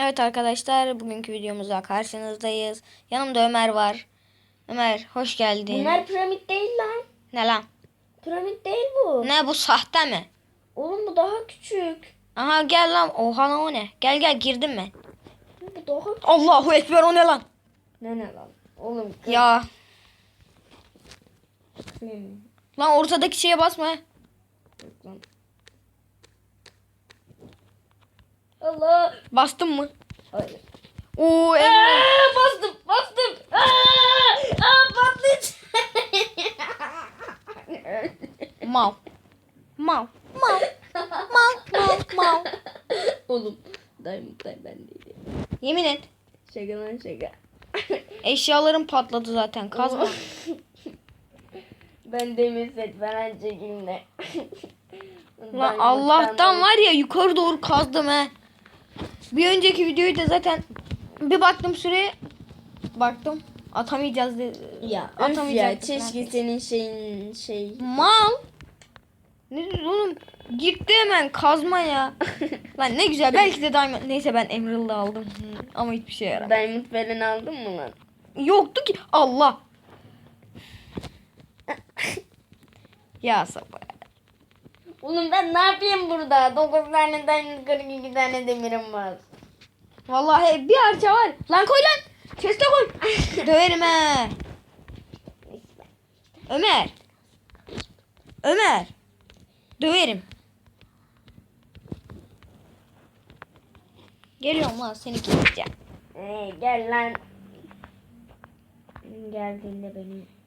Evet arkadaşlar bugünkü videomuzda karşınızdayız. Yanımda Ömer var. Ömer hoş geldin. Bunlar piramit değil lan. Ne lan? Piramit değil bu. Ne bu sahte mi? Oğlum bu daha küçük. Aha gel lan. Oha lan o ne? Gel gel girdin mi? Bu daha küçük. Allahu ekber o ne lan? Ne ne lan? Oğlum kız. Ya Hmm. lan ortadaki şeye basma. Lan. Allah. Bastın mı? Hayır. Oo Aa, bastım bastım. Aa, aa, patlayacak. Mal. Mal. Mal. Mal. Mal. Mal. Oğlum. Diamond Time ben değilim. Yemin et. Şaka lan şaka. Eşyalarım patladı zaten. Kazma. ben demir set falan çekimde. Lan Allah'tan var ya yukarı doğru kazdım he. Bir önceki videoyu da zaten bir baktım süreye baktım atamayacağız dedi. Ya keşke neredeyse. senin şeyin şey. Mal. Ne diyorsun oğlum? Gitti hemen kazma ya. Lan ne güzel belki de diamond. Neyse ben emerald aldım. Hı, Ama hiçbir şey yaramadı. Diamond falan aldın mı lan? Yoktu ki. Allah. ya sabah. Oğlum ben ne yapayım burada? 9 tane diamond 42 tane demirim var. Vallahi bir harca var. Lan koy lan. Chest'e koy. Döverim he. Ömer. Ömer. Döverim. Geliyorum lan seni keseceğim. Ee, gel lan. Geldiğinde beni.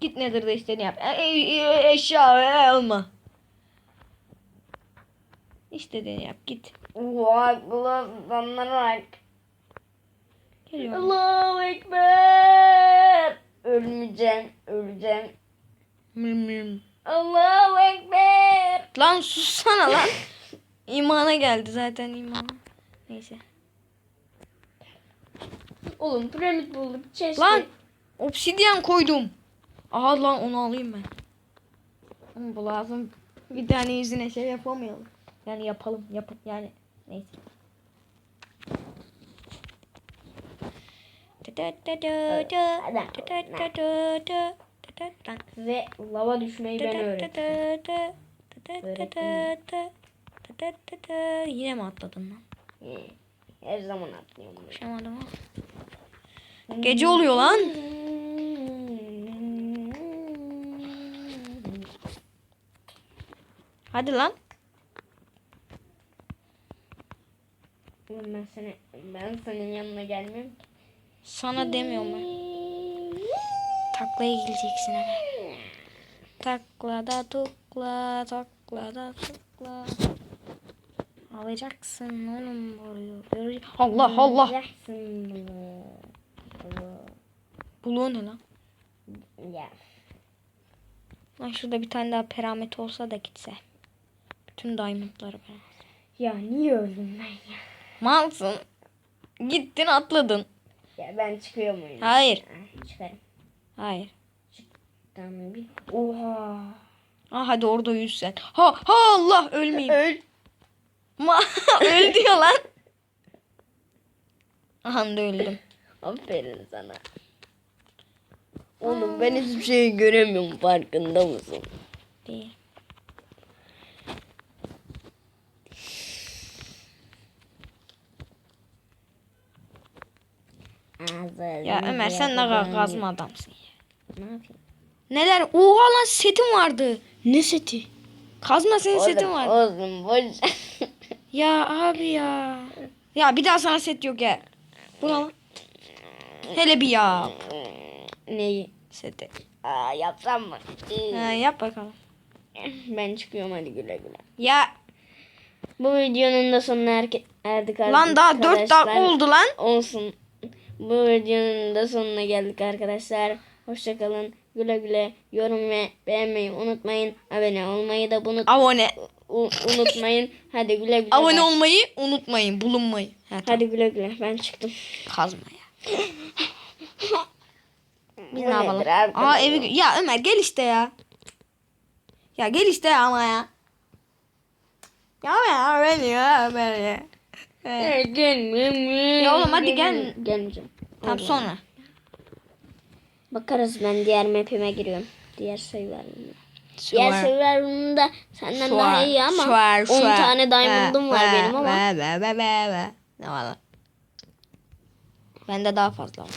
Git nedir de istediğini yap. E, e, e, eşya e, alma. İstediğini yap git. Vay bak. Geliyorum. Allahu Ekber. Ölmeyeceğim, öleceğim. Müm. Allahu Ekber. Lan sussana lan. İmana geldi zaten imana. Neyse. Oğlum piramit bulduk. Çeşke. Lan obsidyen koydum. Aha lan onu alayım ben. Ama bu lazım. Bir tane yüzüne şey yapamayalım. Yani yapalım. Yapıp yani neyse. Ve lava düşmeyi ben öğrettim. Yine mi atladın lan? Her zaman atlıyorum. ha. Gece oluyor lan. Hadi lan. Ben seni, ben senin yanına gelmem. Sana demiyorum ben. Taklaya geleceksin hemen. Takla da tukla, takla da tukla. Alacaksın oğlum boyu. Görecek- Allah Allah. Yaksın bunu. Buluğu ne lan? Ya. Lan şurada bir tane daha peramet olsa da gitse. Bütün diamondları ben. Ya niye öldüm ben ya? Malsın. Gittin atladın. Ya ben çıkıyor muyum? Hayır. Ha, çıkarım. Hayır. Tamam bir. Oha. Ah hadi orada yüz sen. Ha ha Allah ölmeyeyim. Öl. Ma öl diyor lan. Aha da öldüm. Aferin sana. Oğlum ben hiçbir şey göremiyorum farkında mısın? Değil. Ya Ömer sen ne kadar kazma adamsın ya. Ne yapayım? Neler? Oha lan setim vardı. Ne seti? Kazma senin setin var. Oğlum boş. Ya abi ya. Ya bir daha sana set yok ya. Bu ne lan? Hele bir yap. Neyi? Seti. Aa yapsam mı? Ha, yap bakalım. Ben çıkıyorum hadi güle güle. Ya Bu videonun da sonuna erdik lan daha 4 dakika oldu lan. Olsun. Bu videonun da sonuna geldik arkadaşlar. Hoşçakalın. Güle güle. Yorum ve beğenmeyi unutmayın. Abone olmayı da bunu Abone. unutmayın. Hadi güle güle. Abone Bye. olmayı unutmayın. Bulunmayı. Ha, tamam. Hadi güle güle. Ben çıktım. Kazma ya. Biz ne yapalım? Aa evi ya Ömer gel işte ya. Ya gel işte ama ya. Ya ya beni ya beni. Evet. Ya oğlum hadi gel. Gelmeyeceğim. Tamam sonra. Bakarız ben diğer map'ime giriyorum. Diğer serverime. Diğer serverimde senden daha iyi ama 10 tane diamond'um var benim ama. Ve, ve, ve, ve, ve. Ne var lan? Bende daha fazla var.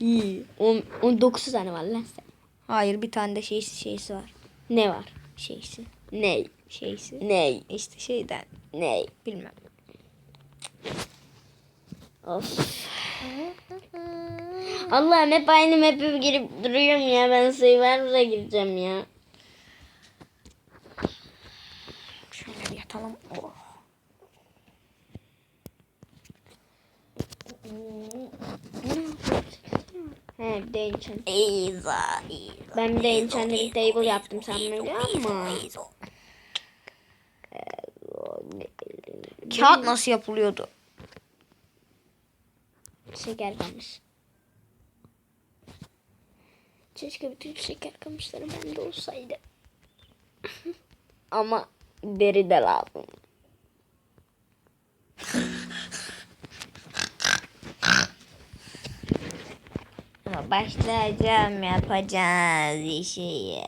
İyi. 10, 19 tane var lan sen. Hayır bir tane de şeysi şeysi var. Ne var? Şeysi. Ney? Şeysi. Ney? İşte şeyden. Ney? Bilmem. Of. Allah'ım hep aynı map'e girip duruyorum ya. Ben server'a gireceğim ya. Şöyle bir yatalım. Oh. He bir de enchant. Ben bir de table yaptım sen biliyor musun? Kağıt nasıl yapılıyordu? Şeker kamış. Keşke bütün şeker kamışları bende olsaydı. Ama deri de lazım. Başlayacağım yapacağız işi.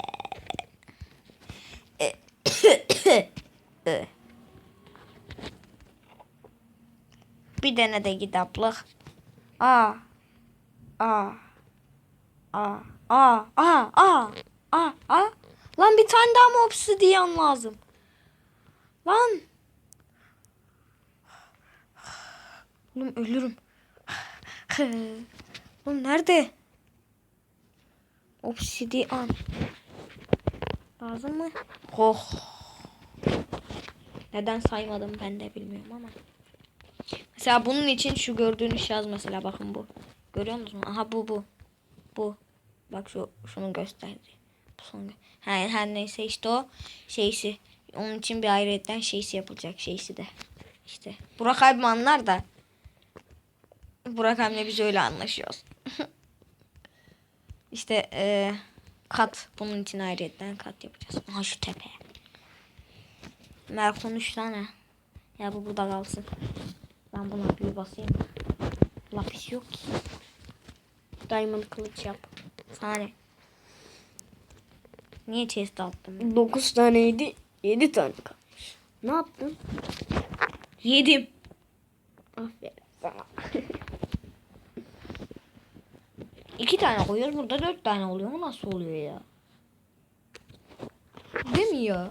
Bir tane de kitaplık. Aa. Aa. Aa. Aa. Aa. Aa. Aa. Aa. Lan bir tane daha mı obsidiyan lazım? Lan. Oğlum ölürüm. Oğlum nerede? Obsidian. Lazım mı? Oh. Neden saymadım ben de bilmiyorum ama. Mesela bunun için şu gördüğünüz yaz mesela bakın bu. Görüyor musunuz? Aha bu bu. Bu. Bak şu şunu gösterdi. Son. Her, her neyse işte o şeysi. Onun için bir ayrıyetten şeysi yapılacak şeysi de. İşte. Burak abim anlar da. Burak abimle biz öyle anlaşıyoruz. işte eee kat. Bunun için ayrıyetten kat yapacağız. Aha şu tepe. Merkon 3 tane. Ya bu burada kalsın. Ben buna bir basayım. Lapis yok ki. Diamond kılıç yap. Sana ne? Niye chest attım? 9 taneydi. 7 tane kalmış. Ne yaptın? Yedim. Aferin sana. İki tane koyuyoruz. Burada dört tane oluyor. Bu nasıl oluyor ya? Değil mi ya?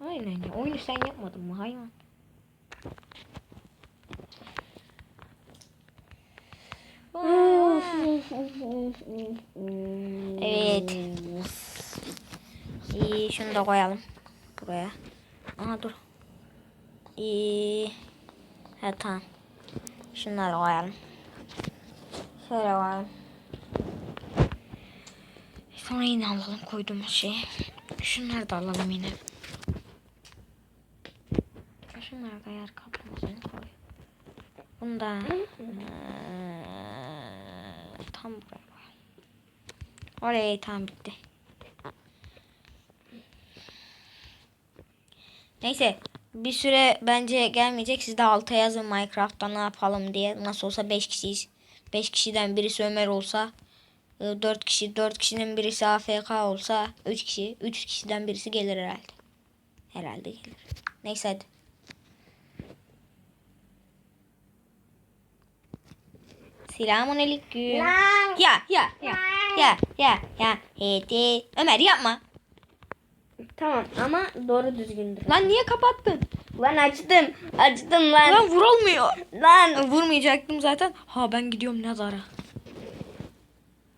Aynen ya. Oyunu sen yapmadın mı hayvan? Evet. İyi şunu da koyalım. Buraya. Aha dur. İyi. Ha tamam. Şunları koyalım. Şöyle koyalım. Sonra yine alalım koyduğumuz şeyi. Şunları da alalım yine. Şunları da yer kaplamasını koy. Bunu da eee, tam buraya koy. Oraya tam bitti. Neyse bir süre bence gelmeyecek. Siz de alta yazın Minecraft'ta ne yapalım diye. Nasıl olsa 5 kişiyiz. 5 kişiden birisi Ömer olsa 4 kişi 4 kişinin birisi AFK olsa 3 kişi 3 kişiden birisi gelir herhalde. Herhalde gelir. Neyse hadi. Selamun aleyküm. Ya ya ya ya ya ya. Hedi. Ömer yapma. Tamam ama doğru düzgündür. Lan niye kapattın? Lan açtım. Açtım lan. Lan vurulmuyor. Lan. Vurmayacaktım zaten. Ha ben gidiyorum Nazar'a.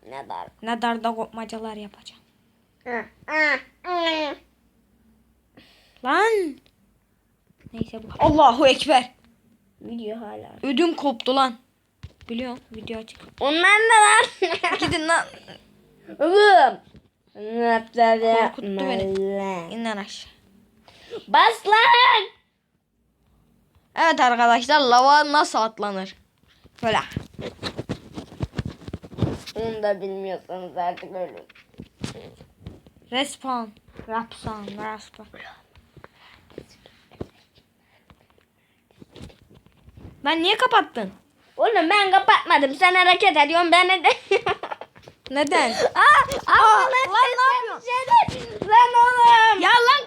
Ne dar? Nazar'da kopmacalar yapacağım. Lan. Neyse bu. Allahu Ekber. Video hala. Ödüm koptu lan. Biliyorum video açık. Ondan da lan. Gidin lan. Oğlum. Ne Korkuttu beni. İnden aşağı. Bas lan. Evet arkadaşlar lava nasıl atlanır? Böyle. Onu da bilmiyorsanız artık ölün. Respawn. Rapsan, rapsan. Ben niye kapattın? Oğlum ben kapatmadım. Sen hareket ediyorsun ben de. Neden? Aa, Aa, lan ne yapıyorsun? Lan oğlum. ya lan.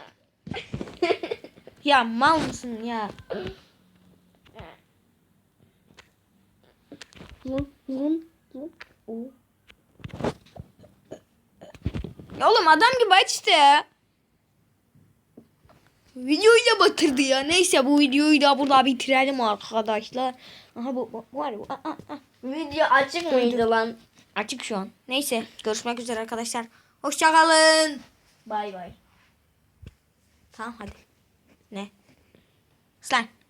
ya mal mısın ya? Ya oğlum adam gibi aç işte ya. Videoyu da batırdı ya. Neyse bu videoyu da burada bitirelim arkadaşlar. Aha bu, bu var bu. Aa, aa. Video açık mıydı lan? Açık şu an. Neyse görüşmek üzere arkadaşlar. Hoşçakalın. Bay bay. Tamam hadi. Ne? Slime.